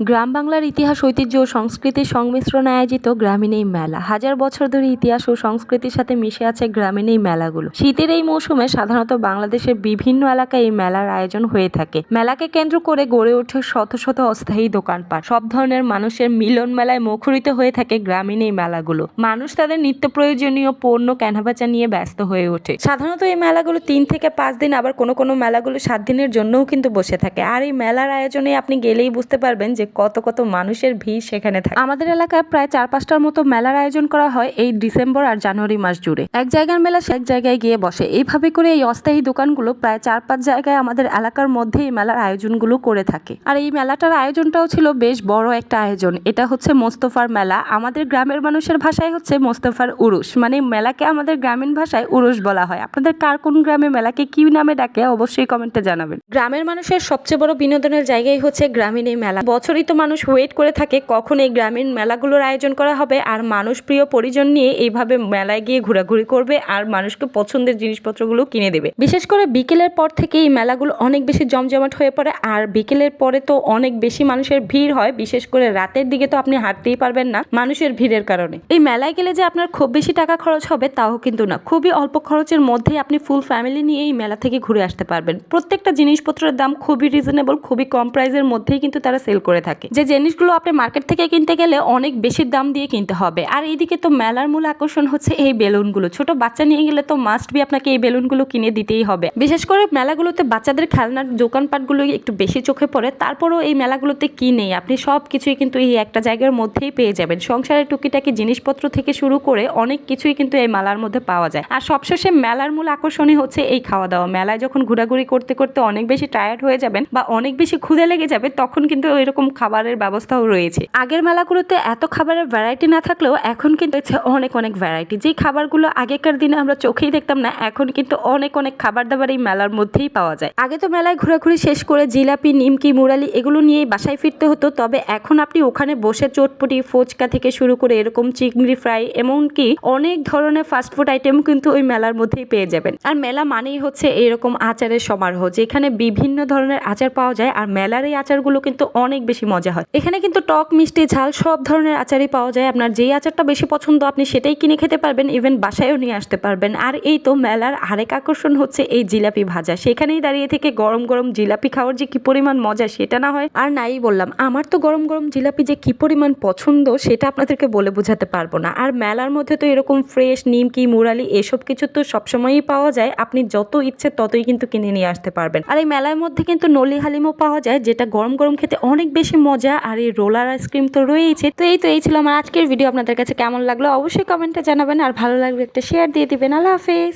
গ্রাম বাংলার ইতিহাস, ঐতিহ্য ও সংস্কৃতির সংমিশ্রণে আয়োজিত গ্রামীণ এই মেলা। হাজার বছর ধরে ইতিহাস ও সংস্কৃতির সাথে মিশে আছে গ্রামীণ এই মেলাগুলো। শীতের এই মৌসুমে সাধারণত বাংলাদেশের বিভিন্ন এলাকায় এই মেলার আয়োজন হয়ে থাকে। মেলাকে কেন্দ্র করে গড়ে ওঠে শত শত অস্থায়ী দোকানপাট। সব ধরনের মানুষের মিলন মেলায় মুখরিত হয়ে থাকে গ্রামীণ এই মেলাগুলো। মানুষ তাদের নিত্য প্রয়োজনীয় পণ্য কেনাবেচা নিয়ে ব্যস্ত হয়ে ওঠে। সাধারণত এই মেলাগুলো তিন থেকে পাঁচ দিন আবার কোনো কোনো মেলাগুলো সাত দিনের জন্যও কিন্তু বসে থাকে। আর এই মেলার আয়োজনে আপনি গেলেই বুঝতে পারবেন যে কত কত মানুষের ভিড় সেখানে থাকে। আমাদের এলাকায় প্রায় চার পাঁচটার মতো মেলার আয়োজন করা হয় এই ডিসেম্বর আর জানুয়ারি মাস জুড়ে। এক জায়গার মেলা এক জায়গায় গিয়ে বসে। এইভাবে করে এই অস্থায়ী দোকানগুলো প্রায় চার পাঁচ জায়গায় আমাদের এলাকার মধ্যে এই মেলার আয়োজনগুলো করে থাকে। আর এই মেলাটার আয়োজনটাও ছিল বেশ বড় একটা আয়োজন। এটা হচ্ছে মোস্তফার মেলা। আমাদের গ্রামের মানুষের ভাষায় হচ্ছে মোস্তফার উরুস মানে মেলাকে আমাদের গ্রামীণ ভাষায় উরুস বলা হয়। আপনাদের কার কোন গ্রামে মেলাকে কি নামে ডাকে অবশ্যই কমেন্টে জানাবেন। গ্রামের মানুষের সবচেয়ে বড় বিনোদনের জায়গাই হচ্ছে গ্রামীণ এই মেলা। বছরই তো মানুষ ওয়েট করে থাকে কখন এই গ্রামীণ মেলাগুলোর আয়োজন করা হবে আর মানুষ প্রিয় পরিজন নিয়ে এইভাবে মেলায় গিয়ে ঘোরাঘুরি করবে আর মানুষকে পছন্দের জিনিসপত্রগুলো কিনে দেবে। বিশেষ করে বিকেলের পর থেকে এই মেলাগুলো অনেক বেশি জমজমাট হয়ে পড়ে আর বিকেলের পরে তো অনেক বেশি মানুষের ভিড় হয়, বিশেষ করে রাতের দিকে তো আপনি হাঁটতেই পারবেন না মানুষের ভিড়ের কারণে। এই মেলায় গেলে যে আপনার খুব বেশি টাকা খরচ হবে তাও কিন্তু না, খুবই অল্প খরচের মধ্যেই আপনি ফুল ফ্যামিলি নিয়ে এই মেলা থেকে ঘুরে আসতে পারবেন। প্রত্যেকটা জিনিসপত্রের দাম খুবই রিজনেবল খুবই কম প্রাইসের মধ্যেই কিন্তু তারা সেল করে থাকে। যে জিনিসগুলো আপনি মার্কেট থেকে কিনতে গেলে অনেক বেশি দাম দিয়ে কিনতে হবে। আর এইদিকে তো মেলার মূল আকর্ষণ হচ্ছে এই বেলুনগুলো। ছোট বাচ্চা নিয়ে গেলে তো মাস্ট বি আপনাকে এই বেলুনগুলো কিনে দিতেই হবে। বিশেষ করে মেলাগুলোতে বাচ্চাদের খেলনার দোকানপাটগুলো একটু বেশি চোখে পড়ে। তারপরেও এই মেলাগুলোতে কি নেই? আপনি সব কিছুই কিন্তু এই একটা জায়গার মধ্যেই পেয়ে যাবেন। সংসারের টুকিটাকি জিনিসপত্র থেকে শুরু করে অনেক কিছুই কিন্তু এই মেলার মধ্যে পাওয়া যায়। আর সবশেষে মেলার মূল আকর্ষণই হচ্ছে এই খাওয়া দাওয়া মেলায় যখন ঘোরাঘুরি করতে করতে অনেক বেশি টায়ার্ড হয়ে যাবেন বা অনেক বেশি ক্ষুদে লেগে যাবে, তখন কিন্তু এরকম খাবারের ব্যবস্থাও রয়েছে। আগের মেলাগুলোতে এত খাবারের ভ্যারাইটি না থাকলেও এখন কিন্তু হচ্ছে অনেক অনেক ভ্যারাইটি যেই খাবারগুলো আগেকার দিনে আমরা চোখেই দেখতাম না, এখন কিন্তু অনেক অনেক খাবার দাবার এই মেলার মধ্যেই পাওয়া যায়। আগে তো মেলায় ঘোরাঘুরি শেষ করে জিলাপি, নিমকি, মুরালি এগুলো নিয়েই বাসায় ফিরতে হতো, তবে এখন আপনি ওখানে বসে চটপটি, ফুচকা থেকে শুরু করে এরকম চিংড়ি ফ্রাই এমনকি অনেক ধরনের ফাস্টফুড আইটেম কিন্তু ওই মেলার মধ্যেই পেয়ে যাবেন। আর মেলা মানেই হচ্ছে এরকম আচারের সমারোহ, যেখানে বিভিন্ন ধরনের আচার পাওয়া যায়, আর মেলার এই আচারগুলো কিন্তু অনেক বেশি মজা হয়। এখানে কিন্তু টক, মিষ্টি, ঝাল সব ধরনের আচারই পাওয়া যায়। আপনার যেই আচারটা বেশি পছন্দ, আপনি সেটাই কিনে খেতে পারবেন ইভেন বাসায়ও নিয়ে আসতে পারবেন। আর এই তো মেলার আরেক আকর্ষণ হচ্ছে এই জিলাপি ভাজা। সেখানেই দাঁড়িয়ে থেকে গরম গরম জিলাপি খাওয়ার যে কি পরিমাণ মজা, সেটা না হয়। আর নাই বললাম, আমার তো গরম গরম জিলাপি যে কি পরিমাণ পছন্দ, সেটা আপনাদেরকে বলে বোঝাতে পারব না। আর মেলার মধ্যে তো এরকম ফ্রেশ নিমকি, মুরালি এসব কিছু তো সবসময়ই পাওয়া যায়। আপনি যত ইচ্ছে ততই কিন্তু কিনে নিয়ে আসতে পারবেন। আর এই মেলার মধ্যে কিন্তু নলি হালিমও পাওয়া যায়, যেটা গরম গরম খেতে অনেক বেশি মজা আর এই রোলার আইসক্রিম তো রয়েইছে। তো এই তো এই ছিল আমার আজকের ভিডিও। আপনাদের কাছে কেমন লাগল? অবশ্যই কমেন্টে জানাবেন। আর ভালো লাগলে একটা শেয়ার দিয়ে দিবেন। আল্লাহ হাফেজ।